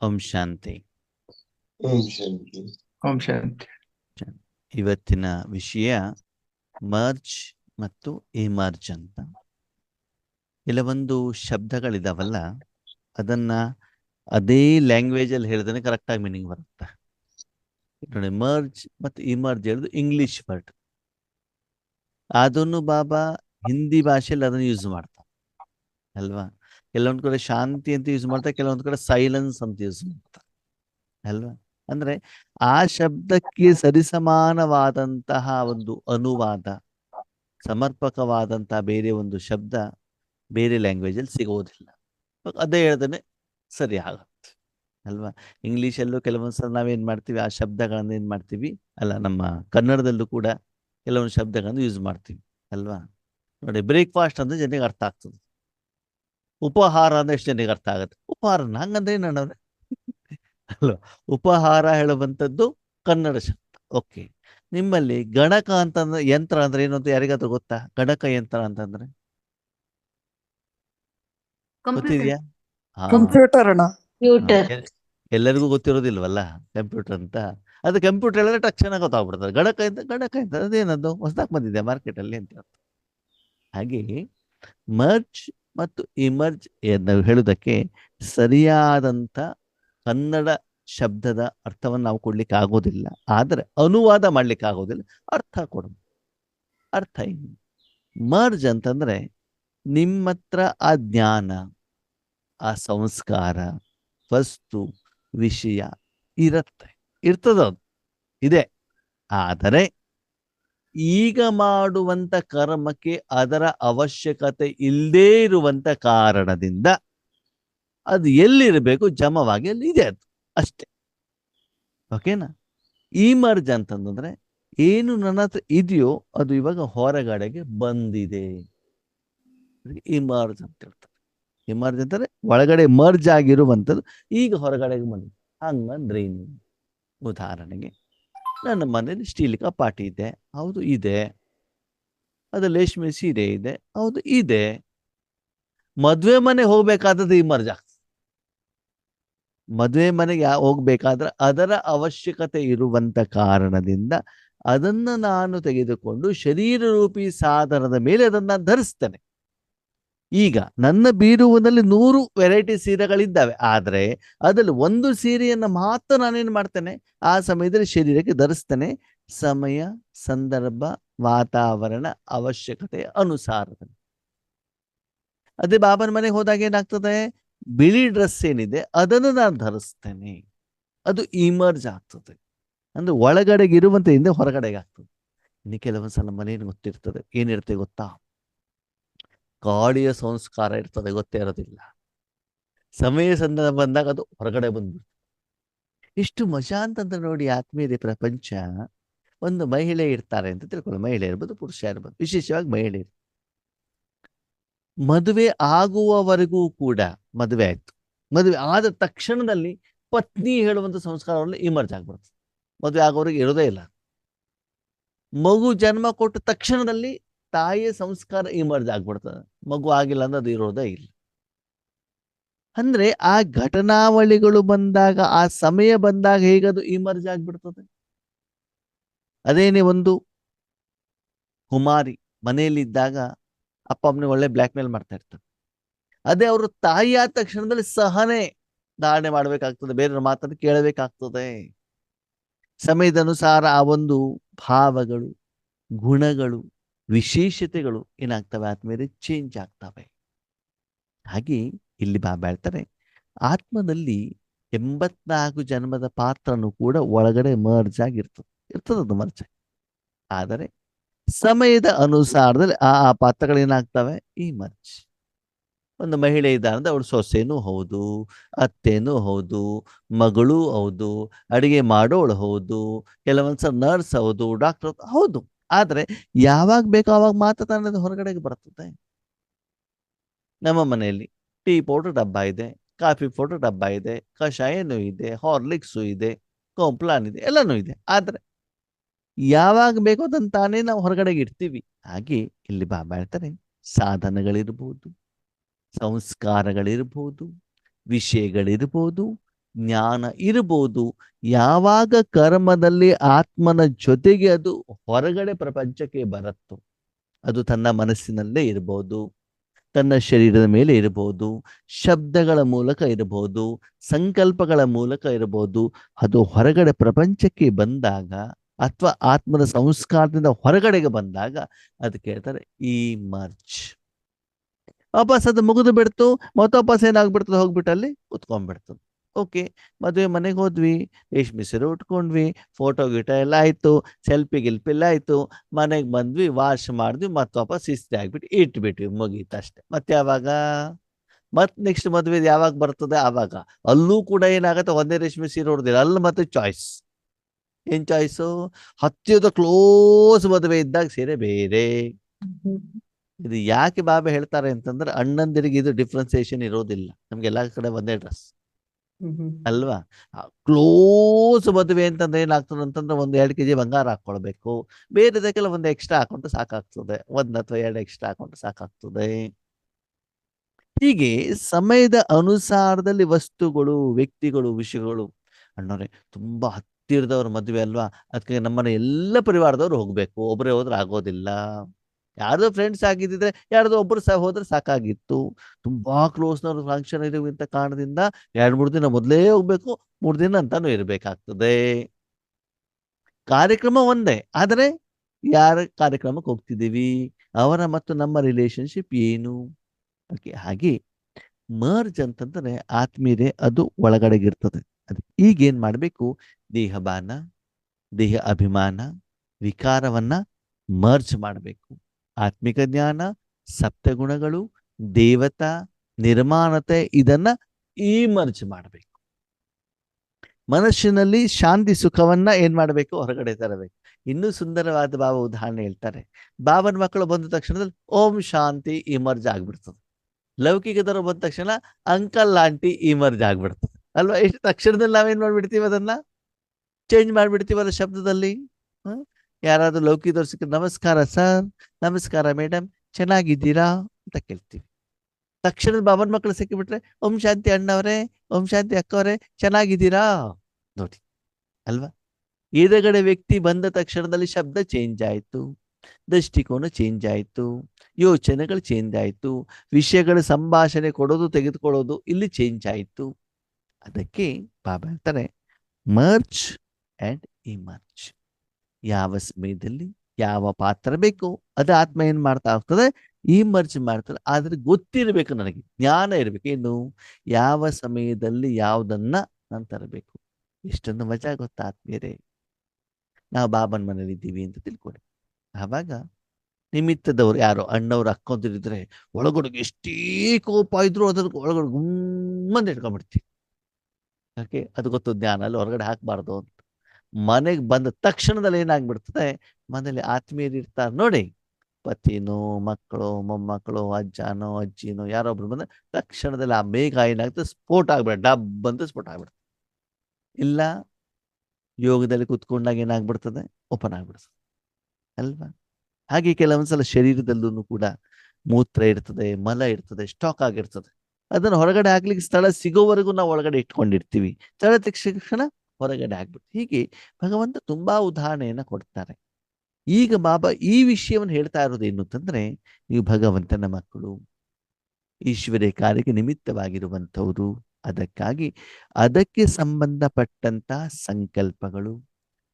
ಓಂ ಶಾಂತಿ. ಓಂ ಶಾಂತಿ. ಓಂ ಶಾಂತಿ. ಇವತ್ತಿನ ವಿಷಯ ಮರ್ಜ್ ಮತ್ತು ಇಮರ್ಜ್ ಅಂತ. ಕೆಲವೊಂದು ಶಬ್ದಗಳಿದಾವಲ್ಲ ಅದನ್ನ ಅದೇ ಲ್ಯಾಂಗ್ವೇಜ್ ಅಲ್ಲಿ ಹೇಳಿದ್ರೆ ಕರೆಕ್ಟ್ ಆಗಿ ಮೀನಿಂಗ್ ಬರುತ್ತೆ. ನೋಡಿ ಮರ್ಜ್ ಮತ್ತು ಇಮರ್ಜ್ ಹೇಳುದು ಇಂಗ್ಲಿಷ್ ವರ್ಡ್ ಅದನ್ನು ಬಾಬಾ ಹಿಂದಿ ಭಾಷೆಯಲ್ಲಿ ಅದನ್ನು ಯೂಸ್ ಮಾಡ್ತಾರೆ ಅಲ್ವಾ? ಕೆಲವೊಂದು ಕಡೆ ಶಾಂತಿ ಅಂತ ಯೂಸ್ ಮಾಡ್ತಾರೆ, ಕೆಲವೊಂದು ಕಡೆ ಸೈಲೆನ್ಸ್ ಅಂತ ಯೂಸ್ ಮಾಡ್ತಾರೆ. ಅಲ್ವಾ? ಅಂದ್ರೆ ಆ ಶಬ್ದಕ್ಕೆ ಸರಿಸಮಾನವಾದಂತಹ ಒಂದು ಅನುವಾದ, ಸಮರ್ಪಕವಾದಂತಹ ಬೇರೆ ಒಂದು ಶಬ್ದ ಬೇರೆ ಲ್ಯಾಂಗ್ವೇಜ್ ಅಲ್ಲಿ ಸಿಗೋದಿಲ್ಲ. ಅದೇ ಹೇಳ್ದೇನೆ ಸರಿ ಆಗತ್ತೆ. ಅಲ್ವಾ? ಇಂಗ್ಲಿಷಲ್ಲೂ ಕೆಲವೊಂದ್ಸಲ ನಾವೇನ್ ಮಾಡ್ತೀವಿ, ಆ ಶಬ್ದಗಳನ್ನ ಏನ್ ಮಾಡ್ತೀವಿ? ಅಲ್ಲ, ನಮ್ಮ ಕನ್ನಡದಲ್ಲೂ ಕೂಡ ಕೆಲವೊಂದು ಶಬ್ದಗಳನ್ನು ಯೂಸ್ ಮಾಡ್ತೀವಿ. ಅಲ್ವಾ? ನೋಡಿ ಬ್ರೇಕ್ಫಾಸ್ಟ್ ಅಂದ್ರೆ ಜನರಿಗೆ ಅರ್ಥ ಆಗ್ತದೆ. ಉಪಹಾರ ಅಂದ್ರೆ ಎಷ್ಟು ಜನರಿಗೆ ಅರ್ಥ ಆಗುತ್ತೆ? ಉಪಹಾರ ಹಂಗಂದ್ರೆ ಏನಂದ್ರೆ ಅಲ್ವಾ? ಉಪಹಾರ ಹೇಳುವಂಥದ್ದು ಕನ್ನಡ ಶಬ್ದ. ಓಕೆ ನಿಮ್ಮಲ್ಲಿ ಗಣಕ ಅಂತಂದ್ರೆ ಯಂತ್ರ ಅಂದ್ರೆ ಏನು ಅಂತ ಯಾರಿಗಾದ್ರೂ ಗೊತ್ತಾ? ಗಣಕ ಯಂತ್ರ ಅಂತಂದ್ರೆ? ಗೊತ್ತಿದ್ಯಾ? ಕಂಪ್ಯೂಟರ್ ಎಲ್ಲರಿಗೂ ಗೊತ್ತಿರೋದಿಲ್ವಲ್ಲ? ಕಂಪ್ಯೂಟರ್ ಅಂತ. ಅದು ಕಂಪ್ಯೂಟರ್ ಹೇಳಿದ್ರೆ ತಕ್ಷಣ ಗೊತ್ತಾಗ್ಬಿಡ್ತಾರೆ ಗಣಕ ಅಂತ ಗಣಕ ಅಂತ ಅದೇನದು? ಹೊಸದಾಗಿ ಬಂದಿದೆ ಮಾರ್ಕೆಟ್ ಅಲ್ಲಿ ಅಂತ. ಹಾಗೆ ಮರ್ಜ್ ಮತ್ತು ಇಮರ್ಜ್ ನಾವು ಹೇಳುವುದಕ್ಕೆ ಸರಿಯಾದಂಥ ಕನ್ನಡ ಶಬ್ದದ ಅರ್ಥವನ್ನು ನಾವು ಕೊಡ್ಲಿಕ್ಕೆ ಆಗೋದಿಲ್ಲ. ಆದರೆ ಅನುವಾದ ಮಾಡ್ಲಿಕ್ಕೆ ಆಗೋದಿಲ್ಲ. ಅರ್ಥ ಕೊಡೋದು ಅರ್ಥ ಏನು? ಮರ್ಜ್ ಅಂತಂದ್ರೆ ನಿಮ್ಮ ಹತ್ರ ಆ ಜ್ಞಾನ, ಆ ಸಂಸ್ಕಾರ, ವಸ್ತು, ವಿಷಯ ಇರತ್ತೆ. ಇರ್ತದ ಇದೆ. ಆದರೆ ಈಗ ಮಾಡುವಂತ ಕರ್ಮಕ್ಕೆ ಅದರ ಅವಶ್ಯಕತೆ ಇಲ್ಲದೇ ಇರುವಂತ ಕಾರಣದಿಂದ ಅದು ಎಲ್ಲಿರಬೇಕು? ಜಮವಾಗಿ ಅಲ್ಲಿ ಇದೆ ಅದು, ಅಷ್ಟೇ. ಓಕೆನಾ ಈ ಮರ್ಜ್ ಅಂತಂದ್ರೆ ಏನು ನನ್ನ ಹತ್ರ ಇದೆಯೋ ಅದು ಇವಾಗ ಹೊರಗಡೆಗೆ ಬಂದಿದೆ. ಇಮರ್ಜ್ ಅಂತ ಹೇಳ್ತಾರೆ. ಇಮರ್ಜ್ ಅಂತಾರೆ ಒಳಗಡೆ ಮರ್ಜ್ ಆಗಿರುವಂಥದ್ದು ಈಗ ಹೊರಗಡೆಗೆ ಬಂದಿದೆ. ಹಂಗಂದ್ರೆ ಉದಾಹರಣೆಗೆ ನನ್ನ ಮನೇಲಿ ಸ್ಟೀಲ್ ಕಪಾಟಿ ಇದೆ, ಹೌದು ಇದೆ. ಅದು ರೇಷ್ಮೆ ಸೀರೆ ಇದೆ, ಹೌದು ಇದೆ. ಮದುವೆ ಮನೆ ಹೋಗ್ಬೇಕಾದದ್ದು ಇಮರ್ಜ್ ಆಗ್ತದೆ ಮದ್ವೆ ಮನೆಗೆ ಹೋಗ್ಬೇಕಾದ್ರೆ ಅದರ ಅವಶ್ಯಕತೆ ಇರುವಂತ ಕಾರಣದಿಂದ ಅದನ್ನ ನಾನು ತೆಗೆದುಕೊಂಡು ಶರೀರ ರೂಪಿ ಸಾಧನದ ಮೇಲೆ ಅದನ್ನ ಧರಿಸ್ತೇನೆ. ಈಗ ನನ್ನ ಬೀರುವಿನಲ್ಲಿ ನೂರು ವೆರೈಟಿ ಸೀರೆಗಳಿದ್ದಾವೆ. ಆದರೆ ಅದರಲ್ಲಿ ಒಂದು ಸೀರೆಯನ್ನು ಮಾತ್ರ ನಾನೇನು ಮಾಡ್ತೇನೆ? ಆ ಸಮಯದಲ್ಲಿ ಶರೀರಕ್ಕೆ ಧರಿಸ್ತೇನೆ. ಸಮಯ, ಸಂದರ್ಭ, ವಾತಾವರಣ, ಅವಶ್ಯಕತೆ ಅನುಸಾರದಲ್ಲಿ. ಅದೇ ಬಾಬನ ಮನೆಗೆ ಹೋದಾಗ ಏನಾಗ್ತದೆ? ಬಿಳಿ ಡ್ರೆಸ್ ಏನಿದೆ ಅದನ್ನು ನಾನು ಧರಿಸ್ತೇನೆ. ಅದು ಇಮರ್ಜ್ ಆಗ್ತದೆ. ಅಂದ್ರೆ ಒಳಗಡೆಗೆ ಇರುವಂತೆ ಹಿಂದೆ ಹೊರಗಡೆಗೆ ಆಗ್ತದೆ. ಇನ್ನು ಕೆಲವೊಂದ್ಸಲ ಮನೇನು ಗೊತ್ತಿರ್ತದೆ. ಏನಿರುತ್ತೆ ಗೊತ್ತಾ? ಗಾಳಿಯ ಸಂಸ್ಕಾರ ಇರ್ತದೆ ಗೊತ್ತೇ ಇರೋದಿಲ್ಲ. ಸಮಯ ಸಂದರ್ಭ ಬಂದಾಗ ಅದು ಹೊರಗಡೆ ಬಂದ್ಬಿಡ್ತು. ಇಷ್ಟು ಮಜಾ ಅಂತಂದ್ರೆ ನೋಡಿ ಆತ್ಮೀಯತೆ ಪ್ರಪಂಚ ಒಂದು ಮಹಿಳೆ ಇರ್ತಾರೆ ಅಂತ ತಿಳ್ಕೊಳ್ಳಿ ಮಹಿಳೆ ಇರ್ಬೋದು ಪುರುಷ ಇರ್ಬೋದು. ವಿಶೇಷವಾಗಿ ಮಹಿಳೆ. ಮದುವೆ ಆಗುವವರೆಗೂ ಕೂಡ ಮದುವೆ ಆಯ್ತು. ಮದುವೆ ಆದ ತಕ್ಷಣದಲ್ಲಿ ಪತ್ನಿ ಹೇಳುವಂತ ಸಂಸ್ಕಾರವನ್ನು ಇಮರ್ಜ್ ಆಗ್ಬಿಡುತ್ತೆ. ಮದುವೆ ಆಗೋರಿಗೆ ಇರೋದೇ ಇಲ್ಲ. ಮಗು ಜನ್ಮ ಕೊಟ್ಟ ತಕ್ಷಣದಲ್ಲಿ ತಾಯಿಯ ಸಂಸ್ಕಾರ ಇಮರ್ಜ್ ಆಗ್ಬಿಡ್ತದೆ. ಮಗು ಆಗಿಲ್ಲ ಅಂದ್ರೆ ಅದು ಇರೋದೇ ಇಲ್ಲ. ಅಂದ್ರೆ ಆ ಘಟನಾವಳಿಗಳು ಬಂದಾಗ, ಆ ಸಮಯ ಬಂದಾಗ ಹೇಗದು ಇಮರ್ಜ್ ಆಗ್ಬಿಡ್ತದೆ? ಅದೇನೇ ಒಂದು ಹುಮಾರಿ ಮನೆಯಲ್ಲಿ ಇದ್ದಾಗ ಅಪ್ಪ ಅಮ್ಮನ ಒಳ್ಳೆ ಬ್ಲ್ಯಾಕ್ ಮೇಲ್ ಮಾಡ್ತಾ ಇರ್ತಾರೆ. ಅದೇ ಅವರು ತಾಯಿ ಆದ ತಕ್ಷಣದಲ್ಲಿ ಸಹನೆ ಧಾರಣೆ ಮಾಡ್ಬೇಕಾಗ್ತದೆ, ಬೇರೆಯವ್ರ ಮಾತನ್ನು ಕೇಳಬೇಕಾಗ್ತದೆ. ಸಮಯದನುಸಾರ ಆ ಒಂದು ಭಾವಗಳು, ಗುಣಗಳು ವಿಶೇಷತೆಗಳು ಏನಾಗ್ತವೆ? ಆತ್ಮೇಲೆ ಚೇಂಜ್ ಆಗ್ತವೆ. ಹಾಗೆ ಇಲ್ಲಿ ಬಾಬಾ ಹೇಳ್ತಾರೆ, ಆತ್ಮದಲ್ಲಿ ಎಂಬತ್ನಾಲ್ಕು ಜನ್ಮದ ಪಾತ್ರನು ಕೂಡ ಒಳಗಡೆ ಮರ್ಜ್ ಆಗಿರ್ತದೆ ಇರ್ತದದು ಮರ್ಜ್ ಆದರೆ ಸಮಯದ ಅನುಸಾರದಲ್ಲಿ ಆ ಆ ಪಾತ್ರಗಳೇನಾಗ್ತವೆ? ಈ ಮರ್ಜ್ ಒಂದು ಮಹಿಳೆ ಇದ್ದಾರೆ ಅವಳು ಸೊಸೆನೂ ಹೌದು, ಅತ್ತೆನೂ ಹೌದು, ಮಗಳೂ ಹೌದು, ಅಡಿಗೆ ಮಾಡೋಳು ಹೌದು, ಕೆಲವೊಂದ್ಸಲ ನರ್ಸ್ ಹೌದು ಡಾಕ್ಟರ್ ಹೌದು. ಆದ್ರೆ ಯಾವಾಗ ಬೇಕೋ ಅವಾಗ ಮಾತ್ರ ತನ್ನದು ಹೊರಗಡೆಗೆ ಬರ್ತದೆ. ನಮ್ಮ ಮನೆಯಲ್ಲಿ ಟೀ ಪೌಡರ್ ಡಬ್ಬ ಇದೆ, ಕಾಫಿ ಪೌಡರ್ ಡಬ್ಬ ಇದೆ, ಕಷಾಯನೂ ಇದೆ, ಹಾರ್ಲಿಕ್ಸು ಇದೆ, ಕೋಂಪ್ಲಾನ್ ಇದೆ, ಎಲ್ಲನೂ ಇದೆ. ಆದ್ರೆ ಯಾವಾಗ ಬೇಕೋ ಅದನ್ನ ತಾನೇ ನಾವು ಹೊರಗಡೆಗೆ ಇಡ್ತೀವಿ. ಹಾಗೆ ಇಲ್ಲಿ ಬಾಬಾ ಹೇಳ್ತಾರೆ, ಸಾಧನಗಳಿರ್ಬೋದು, ಸಂಸ್ಕಾರಗಳಿರ್ಬೋದು, ವಿಷಯಗಳಿರ್ಬೋದು ಜ್ಞಾನ ಇರಬಹುದು. ಯಾವಾಗ ಕರ್ಮದಲ್ಲಿ ಆತ್ಮನ ಜೊತೆಗೆ ಅದು ಹೊರಗಡೆ ಪ್ರಪಂಚಕ್ಕೆ ಬರುತ್ತೋ, ಅದು ತನ್ನ ಮನಸ್ಸಿನಲ್ಲೇ ಇರಬಹುದು, ತನ್ನ ಶರೀರದ ಮೇಲೆ ಇರಬಹುದು, ಶಬ್ದಗಳ ಮೂಲಕ ಇರಬಹುದು, ಸಂಕಲ್ಪಗಳ ಮೂಲಕ ಇರಬಹುದು. ಅದು ಹೊರಗಡೆ ಪ್ರಪಂಚಕ್ಕೆ ಬಂದಾಗ ಅಥವಾ ಆತ್ಮದ ಸಂಸ್ಕಾರದಿಂದ ಹೊರಗಡೆಗೆ ಬಂದಾಗ ಅದಕ್ಕೆ ಹೇಳ್ತಾರೆ ಈ ಮರ್ಚ್ ವಾಪಸ್ ಅದು ಮುಗಿದು ಬಿಡ್ತು ಮತ್ತೆ ವಾಪಸ್ ಏನಾಗ್ಬಿಡ್ತದೆ, ಹೋಗ್ಬಿಟ್ಟು ಅಲ್ಲಿ ಕುತ್ಕೊಂಡ್ಬಿಡ್ತದೆ ಓಕೆ ಮದುವೆ ಮನೆಗೆ ಹೋದ್ವಿ ರೇಷ್ಮೆ ಸೀರೆ ಉಟ್ಕೊಂಡ್ವಿ ಫೋಟೋ ಗಿಟ ಎಲ್ಲ ಆಯ್ತು ಸೆಲ್ಫಿ ಗಿಲ್ಪಿ ಎಲ್ಲ ಆಯ್ತು ಮನೆಗೆ ಬಂದ್ವಿ ವಾಶ್ ಮಾಡಿದ್ವಿ ಮತ್ತೆ ವಾಪಸ್ ಇಸ್ತಿ ಆಗ್ಬಿಟ್ಟು ಇಟ್ಬಿಟ್ವಿ ಮುಗೀತು ಅಷ್ಟೆ. ಮತ್ತೆ ಯಾವಾಗ? ಮತ್ತೆ ನೆಕ್ಸ್ಟ್ ಮದುವೆ ಯಾವಾಗ ಬರ್ತದೆ? ಆವಾಗ. ಅಲ್ಲೂ ಕೂಡ ಏನಾಗುತ್ತೆ? ಒಂದೇ ರೇಷ್ಮೆ ಸೀರೆ ಹೊಡೆದಿಲ್ಲ ಅಲ್ಲಿ ಮತ್ತೆ ಚಾಯ್ಸ್ ಏನ್ ಚಾಯ್ಸು ಹತ್ತಿರದ ಕ್ಲೋಸ್ ಮದುವೆ ಇದ್ದಾಗ ಸೀರೆ ಬೇರೆ. ಇದು ಯಾಕೆ ಬಾಬಾ ಹೇಳ್ತಾರೆ ಅಂತಂದ್ರೆ ಅಣ್ಣಂದಿರಿಗೆ ಇದು ಡಿಫ್ರೆನ್ಸಿಯೇಷನ್ ಇರೋದಿಲ್ಲ. ನಮ್ಗೆ ಎಲ್ಲಾ ಕಡೆ ಒಂದೇ ಡ್ರೆಸ್ ಅಲ್ವಾ? ಕ್ಲೋಸ್ ಮದುವೆ ಅಂತಂದ್ರೆ ಏನಾಗ್ತದೆ ಅಂತಂದ್ರೆ ಒಂದ್ ಎರಡು ಕೆಜಿ ಬಂಗಾರ ಹಾಕೊಳ್ಬೇಕು ಬೇರೆದಕ್ಕೆಲ್ಲ ಒಂದು ಎಕ್ಸ್ಟ್ರಾ ಹಾಕೊಂಡ್ರೆ ಸಾಕಾಗ್ತದೆ. ಒಂದ್ ಅಥವಾ ಎರಡು ಎಕ್ಸ್ಟ್ರಾ ಹಾಕೊಂಡ್ರೆ ಸಾಕಾಗ್ತದೆ. ಹೀಗೆ ಸಮಯದ ಅನುಸಾರದಲ್ಲಿ ವಸ್ತುಗಳು, ವ್ಯಕ್ತಿಗಳು, ವಿಷಯಗಳು. ಅಣ್ಣವ್ರೆ ತುಂಬಾ ಹತ್ತಿರದವ್ರ ಮದುವೆ ಅಲ್ವಾ? ಅದಕ್ಕೆ ನಮ್ಮನೆ ಎಲ್ಲ ಪರಿವಾರದವ್ರು ಹೋಗ್ಬೇಕು. ಒಬ್ಬರೇ ಹೋದ್ರೆ ಆಗೋದಿಲ್ಲ. ಯಾರ್ದೋ ಫ್ರೆಂಡ್ಸ್ ಆಗಿದ್ದಿದ್ರೆ ಯಾರ್ದೋ ಒಬ್ರು ಸಹ ಹೋದ್ರೆ ಸಾಕಾಗಿತ್ತು. ತುಂಬಾ ಕ್ಲೋಸ್ನವ್ರ ಫಂಕ್ಷನ್ ಇರುವಂತ ಕಾರಣದಿಂದ ಎರಡ್ ಮೂರು ದಿನ ಮೊದಲೇ ಹೋಗ್ಬೇಕು, ಮೂರು ದಿನ ಅಂತಾನು ಇರಬೇಕಾಗ್ತದೆ. ಕಾರ್ಯಕ್ರಮ ಒಂದೇ, ಆದರೆ ಯಾರ ಕಾರ್ಯಕ್ರಮಕ್ಕೆ ಹೋಗ್ತಿದ್ದೀವಿ? ಅವರ ಮತ್ತು ನಮ್ಮ ರಿಲೇಶನ್ಶಿಪ್ ಏನು? ಓಕೆ, ಹಾಗೆ ಮರ್ಜ್ ಅಂತಂದ್ರೆ ಆತ್ಮೀಯ ಅದು ಒಳಗಡೆಗಿರ್ತದೆ. ಅದು ಈಗ ಏನ್ ಮಾಡ್ಬೇಕು? ದೇಹಬಾನ, ದೇಹ ಅಭಿಮಾನ, ವಿಕಾರವನ್ನ ಮರ್ಜ್ ಮಾಡಬೇಕು. ಆತ್ಮಿಕ ಜ್ಞಾನ ಸಪ್ತಗುಣಗಳು, ದೇವತಾ, ನಿರ್ಮಾಣತೆ ಇದನ್ನ ಈ ಮಾಡಬೇಕು. ಮನಸ್ಸಿನಲ್ಲಿ ಶಾಂತಿ ಸುಖವನ್ನ ಏನ್ ಮಾಡಬೇಕು? ಹೊರಗಡೆ ತರಬೇಕು. ಇನ್ನೂ ಸುಂದರವಾದ ಬಾಬಾ ಉದಾಹರಣೆ ಹೇಳ್ತಾರೆ. ಬಾಬನ ಮಕ್ಕಳು ಬಂದ ತಕ್ಷಣದಲ್ಲಿ ಓಂ ಶಾಂತಿ ಇಮರ್ಜ್ ಆಗ್ಬಿಡ್ತದೆ. ಲೌಕಿಕದವರು ಬಂದ ತಕ್ಷಣ ಅಂಕಲ್, ಆಂಟಿ ಇಮರ್ಜ್ ಆಗ್ಬಿಡ್ತದೆ. ಅಲ್ವಾ? ಎಷ್ಟು ತಕ್ಷಣದಲ್ಲಿ ನಾವೇನ್ ಮಾಡ್ಬಿಡ್ತೀವಿ ಅದನ್ನ? ಚೇಂಜ್ ಮಾಡ್ಬಿಡ್ತೀವಲ್ಲ ಶಬ್ದದಲ್ಲಿ? ಹ್ಮ್ ಯಾರಾದ್ರೂ ಲೌಕಿಕದವ್ರು ಸಿಕ್ಕ ನಮಸ್ಕಾರ ಸರ್, ನಮಸ್ಕಾರ ಮೇಡಮ್ ಚೆನ್ನಾಗಿದ್ದೀರಾ ಅಂತ ಕೇಳ್ತೀವಿ. ತಕ್ಷಣದ ಬಾಬನ್ ಮಕ್ಕಳು ಸಿಕ್ಕಿಬಿಟ್ರೆ, ಓಂ ಶಾಂತಿ ಅಣ್ಣವರೇ, ಓಂ ಶಾಂತಿ ಅಕ್ಕವರೇ, ಚೆನ್ನಾಗಿದ್ದೀರಾ? ನೋಡಿ, ಅಲ್ವಾ? ಎದುರುಗಡೆ ವ್ಯಕ್ತಿ ಬಂದ ತಕ್ಷಣದಲ್ಲಿ ಶಬ್ದ ಚೇಂಜ್ ಆಯ್ತು, ದೃಷ್ಟಿಕೋನ ಚೇಂಜ್ ಆಯಿತು, ಯೋಚನೆಗಳು ಚೇಂಜ್ ಆಯಿತು, ವಿಷಯಗಳ ಸಂಭಾಷಣೆ ಕೊಡೋದು, ತೆಗೆದುಕೊಳ್ಳೋದು ಇಲ್ಲಿ ಚೇಂಜ್ ಆಯಿತು. ಅದಕ್ಕೆ ಬಾಬಾ ಹೇಳ್ತಾರೆ ಮರ್ಚ್ ಅಂಡ್ ಇಮರ್ಚ್ ಯಾವ ಸಮಯದಲ್ಲಿ ಯಾವ ಪಾತ್ರ ಬೇಕು ಅದು ಆತ್ಮ ಏನ್ ಮಾಡ್ತಾ ಹೋಗ್ತದೆ? ಈ ಮರ್ಜಿ ಮಾಡ್ತಾರೆ ಆದ್ರೆ ಗೊತ್ತಿರಬೇಕು ನನಗೆ. ಜ್ಞಾನ ಇರ್ಬೇಕು. ಏನು? ಯಾವ ಸಮಯದಲ್ಲಿ ಯಾವುದನ್ನ ನಾನು ತರಬೇಕು? ಎಷ್ಟೊಂದು ಮಜಾ ಗೊತ್ತಾ ಆತ್ಮೀಯರೇ? ನಾವು ಬಾಬನ್ ಮನೇಲಿ ಇದ್ದೀವಿ ಅಂತ ತಿಳ್ಕೊಳ್ಳಿ. ಆವಾಗ ನಿಮಿತ್ತದವ್ರು ಯಾರೋ ಅಣ್ಣವ್ರು ಅಕ್ಕೊಂದಿರಿದ್ರೆ ಒಳಗಡೆ ಎಷ್ಟೇ ಕೋಪ ಇದ್ರು ಅದ್ರ ಒಳಗಡೆ ಗುಮ್ಮಂದ ಇಟ್ಕೊಂಡ್ಬಿಡ್ತೀವಿ ಯಾಕೆ? ಅದು ಗೊತ್ತು ಜ್ಞಾನ ಅಲ್ಲಿ ಹೊರಗಡೆ ಹಾಕ್ಬಾರ್ದು ಅಂತ. ಮನೆಗೆ ಬಂದ ತಕ್ಷಣದಲ್ಲಿ ಏನಾಗ್ಬಿಡ್ತದೆ? ಮನೇಲಿ ಆತ್ಮೀಯರು ಇರ್ತಾರೆ ನೋಡಿ. ಪತಿನೋ, ಮಕ್ಕಳು, ಮೊಮ್ಮಕ್ಕಳು, ಅಜ್ಜನೋ, ಅಜ್ಜಿನೋ, ಯಾರೊಬ್ರು ಬಂದ ತಕ್ಷಣದಲ್ಲಿ ಆ ಮೇಘ ಏನಾಗ್ತದೆ? ಸ್ಫೋಟ ಆಗ್ಬಿಡ ಡಬ್ ಅಂತ ಸ್ಫೋಟ ಆಗ್ಬಿಡುತ್ತೆ. ಇಲ್ಲ, ಯೋಗದಲ್ಲಿ ಕುತ್ಕೊಂಡಾಗ ಏನಾಗ್ಬಿಡ್ತದೆ? ಓಪನ್ ಆಗ್ಬಿಡ್ತದೆ. ಅಲ್ವಾ? ಹಾಗೆ ಕೆಲವೊಂದ್ಸಲ ಶರೀರದಲ್ಲೂ ಕೂಡ ಮೂತ್ರ ಇರ್ತದೆ, ಮಲ ಇರ್ತದೆ, ಸ್ಟಾಕ್ ಆಗಿರ್ತದೆ. ಅದನ್ನು ಹೊರಗಡೆ ಹಾಕ್ಲಿಕ್ಕೆ ಸ್ಥಳ ಸಿಗೋವರೆಗೂ ನಾವು ಒಳಗಡೆ ಇಟ್ಕೊಂಡಿರ್ತೀವಿ. ಸ್ಥಳ ತಕ್ಷಣ ಹೊರಗಡೆ ಆಗ್ಬಿಟ್ಟು ಹೀಗೆ ಭಗವಂತ ತುಂಬಾ ಉದಾಹರಣೆಯನ್ನ ಕೊಡ್ತಾರೆ. ಈಗ ಬಾಬಾ ಈ ವಿಷಯವನ್ನು ಹೇಳ್ತಾ ಇರೋದು ಏನು ಅಂತಂದ್ರೆ, ನೀವು ಭಗವಂತನ ಮಕ್ಕಳು ಈಶ್ವರ ಕಾರ್ಯಕ್ಕೆ ನಿಮಿತ್ತವಾಗಿರುವಂಥವ್ರು, ಅದಕ್ಕಾಗಿ ಅದಕ್ಕೆ ಸಂಬಂಧಪಟ್ಟಂತ ಸಂಕಲ್ಪಗಳು,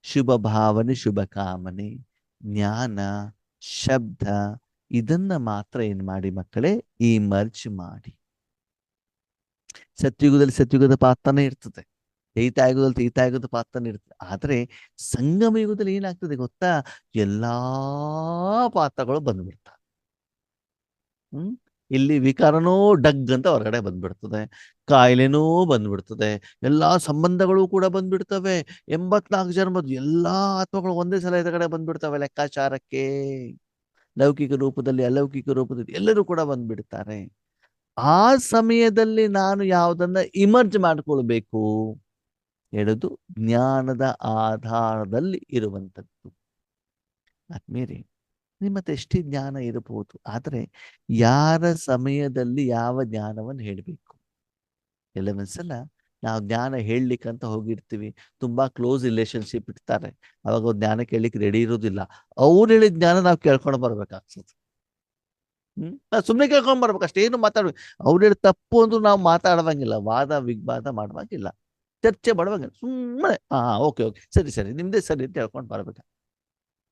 ಶುಭ ಭಾವನೆ, ಶುಭ ಕಾಮನೆ, ಜ್ಞಾನ, ಶಬ್ದ, ಇದನ್ನ ಮಾತ್ರ ಏನ್ ಮಾಡಿ ಮಕ್ಕಳೇ, ಈ ಮರ್ಜ್ ಮಾಡಿ. ಸತ್ಯುಗದಲ್ಲಿ ಸತ್ಯುಗದ ಪಾತ್ರನೇ ಇರ್ತದೆ. ತೀತಾಯುಗದಲ್ಲಿ ತೀತಾಯುಗದ ಪಾತ್ರನೇ ಇರ್ತದೆ ಆದ್ರೆ ಸಂಗಮ ಯುಗದಲ್ಲಿ ಏನಾಗ್ತದೆ ಗೊತ್ತಾ? ಎಲ್ಲಾ ಪಾತ್ರಗಳು ಬಂದ್ಬಿಡ್ತಾವೆ. ಹ್ಮ್, ಇಲ್ಲಿ ವಿಕಾರನೋ ಡಗ್ ಅಂತ ಹೊರಗಡೆ ಬಂದ್ಬಿಡ್ತದೆ. ಕಾಯಿಲೆನೂ ಬಂದ್ಬಿಡ್ತದೆ. ಎಲ್ಲಾ ಸಂಬಂಧಗಳು ಕೂಡ ಬಂದ್ಬಿಡ್ತವೆ. ಎಂಬತ್ನಾಲ್ಕು ಜನ್ಮದ ಎಲ್ಲಾ ಆತ್ಮಗಳು ಒಂದೇ ಸಲ ಎದುರುಗಡೆ ಬಂದ್ಬಿಡ್ತವೆ ಲೆಕ್ಕಾಚಾರಕ್ಕೆ. ಲೌಕಿಕ ರೂಪದಲ್ಲಿ, ಅಲೌಕಿಕ ರೂಪದಲ್ಲಿ ಎಲ್ಲರೂ ಕೂಡ ಬಂದ್ಬಿಡ್ತಾರೆ. ಆ ಸಮಯದಲ್ಲಿ ನಾನು ಯಾವುದನ್ನ ಇಮರ್ಜ್ ಮಾಡ್ಕೊಳ್ಬೇಕು. ಹೇಳುದು ಜ್ಞಾನದ ಆಧಾರದಲ್ಲಿ ಇರುವಂಥದ್ದು ಆದ್ಮೇಲೆ ನಿಮ್ಮ ಎಷ್ಟೇ ಜ್ಞಾನ ಇರಬಹುದು, ಆದರೆ ಯಾರ ಸಮಯದಲ್ಲಿ ಯಾವ ಜ್ಞಾನವನ್ನು ಹೇಳಬೇಕು? ಕೆಲವೊಂದ್ಸಲ ನಾವು ಜ್ಞಾನ ಹೇಳಲಿಕ್ಕಂತ ಹೋಗಿರ್ತೀವಿ, ತುಂಬಾ ಕ್ಲೋಸ್ ರಿಲೇಶನ್ಶಿಪ್ ಇಡ್ತಾರೆ, ಅವಾಗ ಅವ್ರು ಜ್ಞಾನ ಕೇಳಲಿಕ್ಕೆ ರೆಡಿ ಇರೋದಿಲ್ಲ ಅವ್ರು ಹೇಳಿದ ಜ್ಞಾನ ನಾವು ಕೇಳ್ಕೊಂಡು ಬರ್ಬೇಕಾಗ್ತದೆ. ಹ್ಮ್ ಸುಮ್ಮನೆ ಕೇಳ್ಕೊಂಡ್ ಬರ್ಬೇಕು ಅಷ್ಟೇ ಏನು ಮಾತಾಡ್ಬೇಕು, ಅವ್ರು ಹೇಳಿ ತಪ್ಪು ಅಂದ್ರೂ ನಾವು ಮಾತಾಡುವಂಗಿಲ್ಲ, ವಾದ ವಿಗ್ವಾದ ಮಾಡುವಂಗಿಲ್ಲ. ಚರ್ಚೆ ಮಾಡುವಾಗ ಸುಮ್ಮನೆ ಹಾ ಓಕೆ ಓಕೆ, ಸರಿ ಸರಿ, ನಿಮ್ದೇ ಸರಿ ಅಂತ ಹೇಳ್ಕೊಂಡು ಬರ್ಬೇಕು?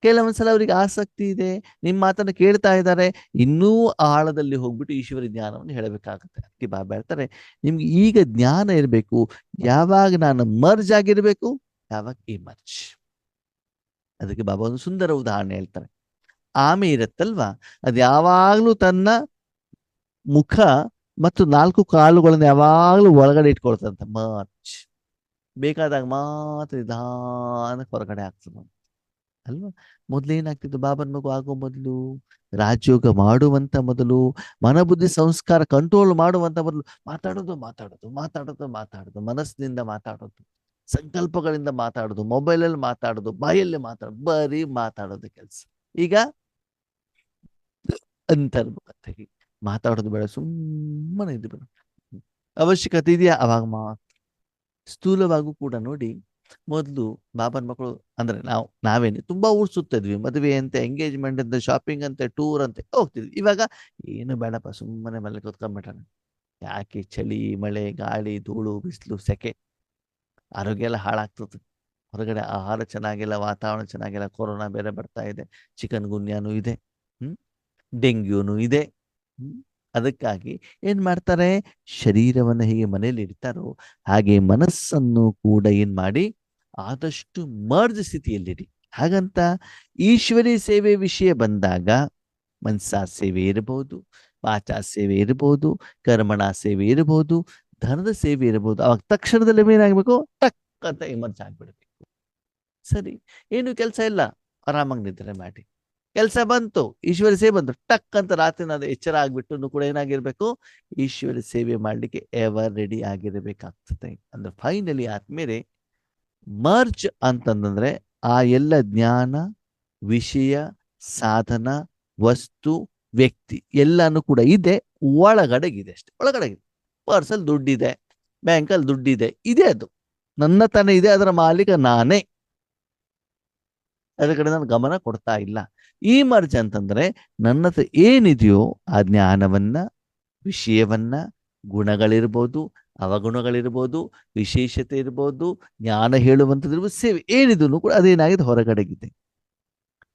ಕೆಲವೊಂದ್ಸಲ ಅವರಿಗೆ ಆಸಕ್ತಿ ಇದೆ ನಿಮ್ಮ ಮಾತನ್ನ ಕೇಳ್ತಾ ಇದ್ದಾರೆ, ಇನ್ನೂ ಆಳದಲ್ಲಿ ಹೋಗ್ಬಿಟ್ಟು ಈಶ್ವರ ಜ್ಞಾನವನ್ನು ಹೇಳಬೇಕಾಗುತ್ತೆ. ಅದಕ್ಕೆ ಬಾಬಾ ಹೇಳ್ತಾರೆ ನಿಮ್ಗೆ ಈಗ ಜ್ಞಾನ ಇರಬೇಕು, ಯಾವಾಗ ನಾನು ಮರ್ಜ್ ಆಗಿರ್ಬೇಕು, ಯಾವಾಗ ಈ ಮರ್ಜ್. ಅದಕ್ಕೆ ಬಾಬಾ ಒಂದು ಸುಂದರ ಉದಾಹರಣೆ ಹೇಳ್ತಾರೆ. ಆಮೆ ಇರತ್ತಲ್ವಾ? ಅದು ಯಾವಾಗ್ಲೂ ತನ್ನ ಮುಖ ಮತ್ತು ನಾಲ್ಕು ಕಾಲುಗಳನ್ನು ಯಾವಾಗ್ಲೂ ಒಳಗಡೆ ಇಟ್ಕೊಳ್ತಂತ ಮರ್ಚ್ ಬೇಕಾದಾಗ ಮಾತ್ರ ನಿಧಾನಕ್ಕೆ ಹೊರಗಡೆ ಆಗ್ತದೆ ಅಲ್ವಾ? ಮೊದ್ಲೇನಾಗ್ತಿತ್ತು ಬಾಬನ್ ಮಗು ಆಗೋ ಮೊದಲು, ರಾಜಯೋಗ ಮಾಡುವಂತ ಮೊದಲು, ಮನಬುದ್ಧಿ ಸಂಸ್ಕಾರ ಕಂಟ್ರೋಲ್ ಮಾಡುವಂತ ಮೊದಲು, ಮಾತಾಡೋದು ಮಾತಾಡೋದು ಮಾತಾಡೋದು ಮಾತಾಡೋದು, ಮನಸ್ಸಿನಿಂದ ಮಾತಾಡೋದು, ಸಂಕಲ್ಪಗಳಿಂದ ಮಾತಾಡೋದು ಮೊಬೈಲಲ್ಲಿ ಮಾತಾಡೋದು, ಬಾಯಲ್ಲಿ ಮಾತಾಡೋದು, ಬರೀ ಮಾತಾಡೋದು ಕೆಲಸ. ಈಗ ಅಂತರ್ಮುಖತೆಗೆ ಮಾತಾಡೋದು ಬೇಡ, ಸುಮ್ಮನೆ ಇದು ಬೇಡ. ಅವಶ್ಯಕತೆ ಇದೆಯಾ? ಅವಾಗ ಮಾತ್ರ. ಸ್ಥೂಲವಾಗೂ ಕೂಡ ನೋಡಿ ಮೊದಲು ಬಾಬನ್ ಮಕ್ಕಳು ಅಂದ್ರೆ ನಾವು, ನಾವೇನೆ ತುಂಬಾ ಊರ್ ಸುತ್ತಿದ್ವಿ ಮದುವೆ ಅಂತೆ ಎಂಗೇಜ್ಮೆಂಟ್ ಅಂತೆ ಶಾಪಿಂಗ್ ಅಂತೆ ಟೂರ್ ಅಂತೆ ಹೋಗ್ತಿದ್ವಿ. ಇವಾಗ ಏನು ಬೇಡಪ್ಪ, ಸುಮ್ಮನೆ ಮನೇಲಿ ಕೂತ್ಕೊಂಡ್ಬಿಟ್ಟಣ ಯಾಕೆ ಚಳಿ, ಮಳೆ, ಗಾಳಿ, ಧೂಳು, ಬಿಸಿಲು, ಸೆಕೆ. ಆರೋಗ್ಯ ಎಲ್ಲ ಹಾಳಾಗ್ತದೆ. ಹೊರಗಡೆ ಆಹಾರ ಚೆನ್ನಾಗಿಲ್ಲ, ವಾತಾವರಣ ಚೆನ್ನಾಗಿಲ್ಲ, ಕೊರೋನಾ ಬೇರೆ ಬರ್ತಾ ಇದೆ, ಚಿಕನ್ ಗುನ್ಯಾನು ಇದೆ, ಹ್ಮ್? ಡೆಂಗ್ಯೂನು ಇದೆ, ಹ್ಮ್? ಅದಕ್ಕಾಗಿ ಏನ್ ಮಾಡ್ತಾರೆ? ಶರೀರವನ್ನ ಹೇಗೆ ಮನೇಲಿ ಇಡ್ತಾರೋ ಹಾಗೆ ಮನಸ್ಸನ್ನು ಕೂಡ ಏನ್ ಮಾಡಿ ಆದಷ್ಟು ಮರ್ಜ್ ಸ್ಥಿತಿಯಲ್ಲಿಡಿ. ಹಾಗಂತ ಈಶ್ವರಿ ಸೇವೆ ವಿಷಯ ಬಂದಾಗ ಮನ್ಸಾ ಸೇವೆ ಇರಬಹುದು ವಾಚಾ ಸೇವೆ ಇರಬಹುದು, ಕರ್ಮಣ ಸೇವೆ ಇರಬಹುದು, ಧನದ ಸೇವೆ ಇರಬಹುದು. ಅವಾಗ ತಕ್ಷಣದಲ್ಲಿ ಏನಾಗಬೇಕು ಟಕ್ ಅಂತ ಎಮರ್ಜ್ ಆಗ್ಬಿಡ್ಬೇಕು. ಸರಿ, ಏನು ಕೆಲಸ ಇಲ್ಲ? ಆರಾಮಾಗಿ ನಿದ್ರೆ ಮಾಡಿ. ಕೆಲಸ ಬಂತು. ಈಶ್ವರ ಸೇವೆ ಬಂತು. ಟಕ್ ಅಂತ ರಾತ್ರಿ ನಾನು ಎಚ್ಚರ ಆಗ್ಬಿಟ್ಟು ಕೂಡ ಏನಾಗಿರ್ಬೇಕು? ಈಶ್ವರ ಸೇವೆ ಮಾಡ್ಲಿಕ್ಕೆ ಎವರ್ ರೆಡಿ ಆಗಿರಬೇಕಾಗ್ತದೆ. ಅಂದ್ರೆ ಫೈನಲಿ ಆದ್ಮೇಲೆ ಮರ್ಜ್ ಅಂತಂದ್ರೆ ಆ ಎಲ್ಲ ಜ್ಞಾನ, ವಿಷಯ, ಸಾಧನ, ವಸ್ತು, ವ್ಯಕ್ತಿ ಎಲ್ಲಾನು ಕೂಡ ಇದೆ. ಒಳಗಡೆಗಿದೆ ಅಷ್ಟೇ. ಒಳಗಡೆಗಿದೆ. ಪರ್ಸಲ್ ದುಡ್ಡಿದೆ. ಬ್ಯಾಂಕಲ್ಲಿ ದುಡ್ಡಿದೆ. ಇದೆ ಅದು. ನನ್ನ ತನ ಇದೆ. ಅದರ ಮಾಲೀಕ ನಾನೇ. ಅದರ ಕಡೆ ನಾನು ಗಮನ ಕೊಡ್ತಾ ಇಲ್ಲ. ಈ ಮರ್ಜ್ ಅಂತಂದ್ರೆ ನನ್ನ ಹತ್ರ ಏನಿದೆಯೋ ಆ ಜ್ಞಾನವನ್ನ, ವಿಷಯವನ್ನ, ಗುಣಗಳಿರ್ಬೋದು, ಅವಗುಣಗಳಿರ್ಬೋದು, ವಿಶೇಷತೆ ಇರ್ಬೋದು, ಜ್ಞಾನ ಹೇಳುವಂಥದ್ದು ಸೇವೆ. ಏನಿದೂ ಕೂಡ ಅದೇನಾಗಿದೆ? ಹೊರಗಡೆಗಿದೆ.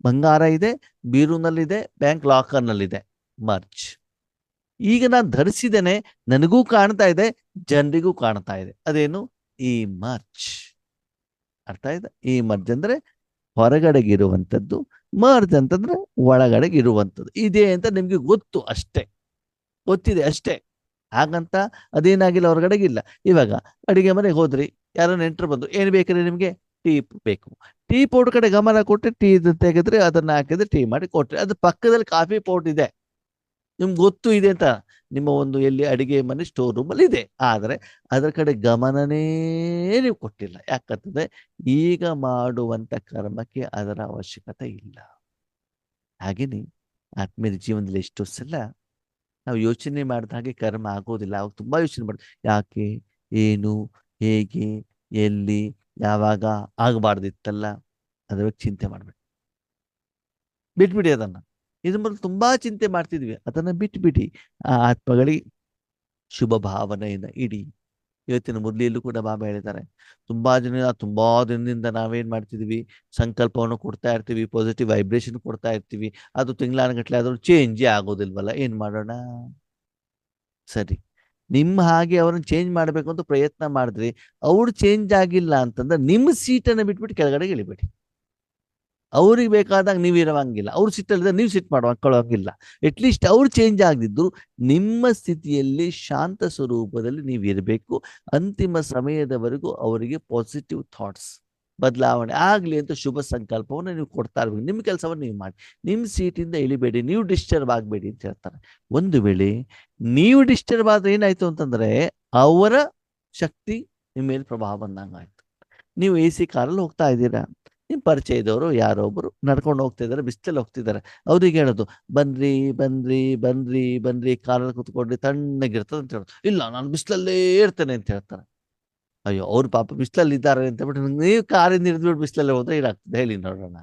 ಬಂಗಾರ ಇದೆ, ಬೀರುನಲ್ಲಿದೆ, ಬ್ಯಾಂಕ್ ಲಾಕರ್ನಲ್ಲಿದೆ. ಮರ್ಜ್ ಈಗ ನಾನು ಧರಿಸಿದ್ದೇನೆ, ನನಗೂ ಕಾಣ್ತಾ ಇದೆ, ಜನರಿಗೂ ಕಾಣ್ತಾ ಇದೆ. ಅದೇನು? ಈ ಮರ್ಜ್ ಅರ್ಥ ಆಯ್ತಾ? ಈ ಮರ್ಜ್ ಅಂದ್ರೆ ಹೊರಗಡೆಗಿರುವಂಥದ್ದು, ಮರ್ಜ್ ಅಂತಂದ್ರೆ ಒಳಗಡೆಗೆ ಇರುವಂಥದ್ದು ಇದೆ ಅಂತ ನಿಮ್ಗೆ ಗೊತ್ತು ಅಷ್ಟೇ. ಗೊತ್ತಿದೆ ಅಷ್ಟೇ. ಹಾಗಂತ ಅದೇನಾಗಿಲ್ಲ, ಹೊರಗಡೆಗಿಲ್ಲ. ಇವಾಗ ಅಡಿಗೆ ಮನೆಗೆ ಹೋದ್ರಿ ಯಾರೋ ನೆಂಟರು ಬಂದು ಏನು ಬೇಕ್ರಿ ನಿಮ್ಗೆ? ಟೀ ಬೇಕು. ಟೀ ಪೌಡರ್ ಕಡೆ ಗಮನ ಕೊಟ್ಟರೆ ಟೀ ತೆಗೆದ್ರೆ ಅದನ್ನ ಹಾಕಿದ್ರೆ ಟೀ ಮಾಡಿ ಕೊಟ್ಟರೆ ಅದು ಪಕ್ಕದಲ್ಲಿ ಕಾಫಿ ಪೌಡರ್ ಇದೆ. ನಿಮ್ಗೆ ಗೊತ್ತು ಇದೆ ಅಂತ. ನಿಮ್ಮ ಒಂದು ಎಲ್ಲಿ ಅಡಿಗೆ ಮನೆ ಸ್ಟೋರ್ ರೂಮ್ ಅಲ್ಲಿ ಇದೆ. ಆದರೆ ಅದರ ಕಡೆ ಗಮನನೇ ನೀವು ಕೊಟ್ಟಿಲ್ಲ. ಯಾಕಂತಂದ್ರೆ ಈಗ ಮಾಡುವಂತ ಕರ್ಮಕ್ಕೆ ಅದರ ಅವಶ್ಯಕತೆ ಇಲ್ಲ. ಹಾಗೇನೆ ಆತ್ಮೀಯ ಜೀವನದಲ್ಲಿ ಎಷ್ಟೋ ಸಲ ನಾವು ಯೋಚನೆ ಮಾಡಿದ ಹಾಗೆ ಕರ್ಮ ಆಗೋದಿಲ್ಲ. ಅವಾಗ ತುಂಬಾ ಯೋಚನೆ ಮಾಡ, ಯಾಕೆ, ಏನು, ಹೇಗೆ, ಎಲ್ಲಿ, ಯಾವಾಗ ಆಗಬಾರ್ದಿತ್ತಲ್ಲ. ಅದ್ರ ಬಗ್ಗೆ ಚಿಂತೆ ಮಾಡ್ಬೇಡಿ. ಬಿಟ್ಬಿಡಿ ಅದನ್ನ. ಇದ್ರ ಮೊದಲು ತುಂಬಾ ಚಿಂತೆ ಮಾಡ್ತಿದ್ವಿ. ಅದನ್ನ ಬಿಟ್ಬಿಡಿ. ಆ ಆತ್ಮಗಳಿಗೆ ಶುಭ ಭಾವನೆಯಿಂದ ಇಡಿ. ಇವತ್ತಿನ ಮುರಳಿಯಲ್ಲೂ ಕೂಡ ಬಾಬಾ ಹೇಳಿದ್ದಾರೆ. ತುಂಬಾ ಜನ, ತುಂಬಾ ದಿನದಿಂದ ನಾವೇನ್ ಮಾಡ್ತಿದ್ವಿ? ಸಂಕಲ್ಪವನ್ನು ಕೊಡ್ತಾ ಇರ್ತೀವಿ ಪಾಸಿಟಿವ್ ವೈಬ್ರೇಷನ್ ಕೊಡ್ತಾ ಇರ್ತೀವಿ. ಅದು ತಿಂಗಳಾನಗಟ್ಲೆ ಆದ್ರೂ ಚೇಂಜೇ ಆಗೋದಿಲ್ವಲ್ಲ? ಏನ್ ಮಾಡೋಣ? ಸರಿ. ನಿಮ್ಮ ಹಾಗೆ ಅವ್ರನ್ನ ಚೇಂಜ್ ಮಾಡ್ಬೇಕು ಅಂತ ಪ್ರಯತ್ನ ಮಾಡಿದ್ರಿ ಅವ್ರು ಚೇಂಜ್ ಆಗಿಲ್ಲ ಅಂತಂದ್ರೆ ನಿಮ್ಮ ಸೀಟನ್ನು ಬಿಟ್ಬಿಟ್ಟು ಕೆಳಗಡೆ ಇಳಿಬೇಡಿ. ಅವ್ರಿಗೆ ಬೇಕಾದಾಗ ನೀವು ಇರುವಂಗಿಲ್ಲ. ಅವ್ರ ಸಿಟ್ಟಲ್ಲಿದ್ರೆ ನೀವು ಸಿಟ್ ಮಾಡುವಂಗಿಲ್ಲ ಅಟ್ಲೀಸ್ಟ್ ಅವ್ರು ಚೇಂಜ್ ಆಗದಿದ್ರು ನಿಮ್ಮ ಸ್ಥಿತಿಯಲ್ಲಿ ಶಾಂತ ಸ್ವರೂಪದಲ್ಲಿ ನೀವು ಇರಬೇಕು. ಅಂತಿಮ ಸಮಯದವರೆಗೂ ಅವರಿಗೆ ಪಾಸಿಟಿವ್ ಥಾಟ್ಸ್ ಬದಲಾವಣೆ ಆಗಲಿ ಅಂತ ಶುಭ ಸಂಕಲ್ಪವನ್ನು ನೀವು ಕೊಡ್ತಾ ಇರ್ಬೇಕು. ನಿಮ್ಮ ಕೆಲಸವನ್ನು ನೀವು ಮಾಡಿ. ನಿಮ್ಮ ಸೀಟಿಂದ ಇಳಿಬೇಡಿ. ನೀವು ಡಿಸ್ಟರ್ಬ್ ಆಗಬೇಡಿ ಅಂತ ಹೇಳ್ತಾರೆ. ಒಂದು ವೇಳೆ ನೀವು ಡಿಸ್ಟರ್ಬ್ ಆದ್ರೆ ಏನಾಯ್ತು ಅಂತಂದ್ರೆ ಅವರ ಶಕ್ತಿ ನಿಮ್ಮ ಮೇಲೆ ಪ್ರಭಾವ ಬಂದಂಗಾಯ್ತು. ನೀವು ಎ ಸಿ ಕಾರಲ್ಲಿ ಹೋಗ್ತಾ ಇದ್ದೀರಾ. ನಿಮ್ಮ ಪರಿಚಯದವರು ಯಾರೋ ಒಬ್ಬರು ನಡ್ಕೊಂಡು ಹೋಗ್ತಾ ಇದ್ದಾರೆ ಬಿಸ್ತಲ್ಲಿ ಹೋಗ್ತಿದ್ದಾರೆ ಅವ್ರಿಗೆ ಹೇಳೋದು, ಬನ್ರಿ ಬನ್ರಿ ಬನ್ರಿ ಬನ್ರಿ ಕಾರಲ್ಲಿ ಕುತ್ಕೊಂಡ್ರಿ ತಣ್ಣಗಿರ್ತದೆ ಅಂತ ಹೇಳೋದು. ಇಲ್ಲ, ನಾನು ಬಿಸಿಲಲ್ಲೇ ಇರ್ತೇನೆ ಅಂತ ಹೇಳ್ತಾರೆ. ಅಯ್ಯೋ, ಅವ್ರ ಪಾಪ ಬಿಸಿಲಲ್ಲಿ ಇದ್ದಾರೆ ಅಂತ ಬಿಟ್ಟು ನೀವು ಕಾರಿಂದ ಹಿಡಿದ್ಬಿಟ್ಟು ಬಿಸಿಲಲ್ಲಿ ಹೋದ್ರೆ ಏನಾಗ್ತದೆ? ಹೇಳಿ ನೋಡೋಣ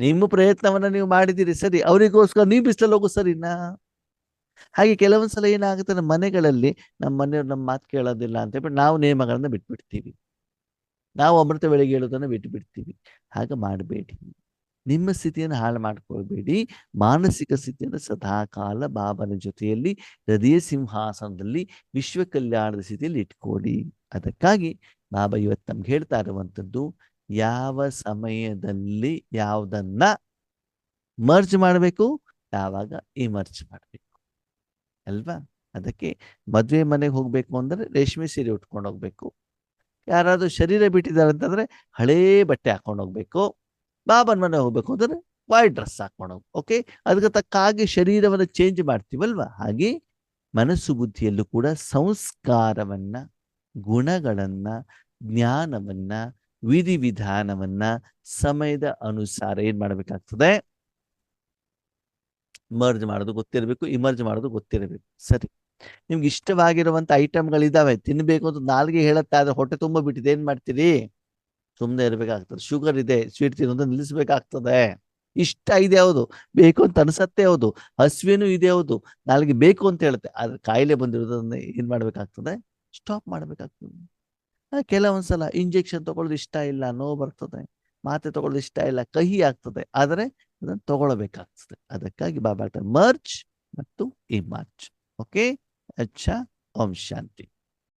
ನಿಮ್ಮ ಪ್ರಯತ್ನವನ್ನ ನೀವು ಮಾಡಿದ್ದೀರಿ, ಸರಿ. ಅವರಿಗೋಸ್ಕರ ನೀವು ಬಿಸಿಲಲ್ಲಿ ಹೋಗೋ ಸರಿನಾ ಹಾಗೆ ಕೆಲವೊಂದ್ಸಲ ಏನಾಗುತ್ತೆ, ನಮ್ಮ ಮನೆಗಳಲ್ಲಿ ನಮ್ಮ ಮನೆಯವ್ರು ನಮ್ಮ ಮಾತು ಕೇಳೋದಿಲ್ಲ ಅಂತ ಹೇಳ್ಬಿಟ್ಟು ನಾವು ನಿಯಮಗಳನ್ನ ಬಿಟ್ಬಿಡ್ತೀವಿ. ನಾವು ಅಮೃತ ಬೆಳಿಗ್ಗೆ ಹೇಳೋದನ್ನು ಬಿಟ್ಟು ಬಿಡ್ತೀವಿ. ಹಾಗೆ ಮಾಡಬೇಡಿ. ನಿಮ್ಮ ಸ್ಥಿತಿಯನ್ನು ಹಾಳು ಮಾಡ್ಕೊಳ್ಬೇಡಿ. ಮಾನಸಿಕ ಸ್ಥಿತಿಯನ್ನು ಸದಾಕಾಲ ಬಾಬನ ಜೊತೆಯಲ್ಲಿ, ಹೃದಯ ಸಿಂಹಾಸನದಲ್ಲಿ, ವಿಶ್ವ ಕಲ್ಯಾಣದ ಸ್ಥಿತಿಯಲ್ಲಿ ಇಟ್ಕೊಳ್ಳಿ. ಅದಕ್ಕಾಗಿ ಬಾಬಾ ಇವತ್ತು ನಮ್ಗೆ ಹೇಳ್ತಾ ಇರುವಂಥದ್ದು, ಯಾವ ಸಮಯದಲ್ಲಿ ಯಾವುದನ್ನ ಮರ್ಜ್ ಮಾಡಬೇಕು, ಯಾವಾಗ ಇಮರ್ಜ್ ಮಾಡಬೇಕು. ಅಲ್ವಾ? ಅದಕ್ಕೆ ಮದುವೆ ಮನೆಗೆ ಹೋಗ್ಬೇಕು ಅಂದ್ರೆ ರೇಷ್ಮೆ ಸೀರೆ ಉಟ್ಕೊಂಡು ಹೋಗ್ಬೇಕು. ಯಾರಾದ್ರೂ ಶರೀರ ಬಿಟ್ಟಿದ್ದಾರೆ ಅಂತಂದ್ರೆ ಹಳೇ ಬಟ್ಟೆ ಹಾಕೊಂಡು ಹೋಗ್ಬೇಕು, ಬಾಬನ ಮನೆ ಹೋಗ್ಬೇಕು ಅಂದ್ರೆ ವೈಟ್ ಡ್ರೆಸ್ ಹಾಕೊಂಡು ಓಕೆ ಅದಕ್ಕೆ ತಕ್ಕ ಹಾಗೆ ಶರೀರವನ್ನು ಚೇಂಜ್ ಮಾಡ್ತೀವಲ್ವಾ? ಹಾಗೆ ಮನಸ್ಸು ಬುದ್ಧಿಯಲ್ಲೂ ಕೂಡ ಸಂಸ್ಕಾರವನ್ನ, ಗುಣಗಳನ್ನ, ಜ್ಞಾನವನ್ನ, ವಿಧಿವಿಧಾನವನ್ನು ಸಮಯದ ಅನುಸಾರ ಏನು ಮಾಡಬೇಕಾಗ್ತದೆ? ಮರ್ಜ್ ಮಾಡೋದು ಗೊತ್ತಿರಬೇಕು ಇಮರ್ಜ್ ಮಾಡೋದು ಗೊತ್ತಿರಬೇಕು. ಸರಿ. ನಿಮ್ಗೆ ಇಷ್ಟವಾಗಿರುವಂತ ಐಟಮ್ಗಳಿದಾವೆ ತಿನ್ಬೇಕು ಅಂತ ನಾಲ್ಗೆ ಹೇಳುತ್ತಾ ಆದ್ರೆ ಹೊಟ್ಟೆ ತುಂಬ ಬಿಟ್ಟಿದೆ, ಏನ್ ಮಾಡ್ತೀರಿ? ಸುಮ್ಮನೆ ಇರ್ಬೇಕಾಗ್ತದೆ. ಶುಗರ್ ಇದೆ ಸ್ವೀಟ್ ತಿನ್ನೋದು ನಿಲ್ಲಿಸ್ಬೇಕಾಗ್ತದೆ. ಇಷ್ಟ ಇದೆ ಹೌದು. ಬೇಕು ಅಂತ ಅನ್ಸತ್ತೆ ಹೌದು. ಹಸಿವೆನೂ ಇದೆ ಹೌದು. ನಾಲ್ಗೆ ಬೇಕು ಅಂತ ಹೇಳುತ್ತೆ. ಆದ್ರೆ ಕಾಯಿಲೆ ಬಂದಿರೋದನ್ನ ಏನ್ ಮಾಡ್ಬೇಕಾಗ್ತದೆ? ಸ್ಟಾಪ್ ಮಾಡ್ಬೇಕಾಗ್ತದೆ. ಕೆಲವೊಂದ್ಸಲ ಇಂಜೆಕ್ಷನ್ ತಗೊಳ್ಳೋದು ಇಷ್ಟ ಇಲ್ಲ, ನೋವು ಬರ್ತದೆ. ಮಾತೆ ತಗೊಳ್ಳೋದು ಇಷ್ಟ ಇಲ್ಲ, ಕಹಿ ಆಗ್ತದೆ. ಆದರೆ ಅದನ್ನು ತಗೊಳ್ಬೇಕಾಗ್ತದೆ ಅದಕ್ಕಾಗಿ ಬಾಬಾ ಮರ್ಚ್ ಮತ್ತು ಈ ಮಾರ್ಚ್ ಓಕೆ ಅಚ್ಚಾ ಓಂ ಶಾಂತಿ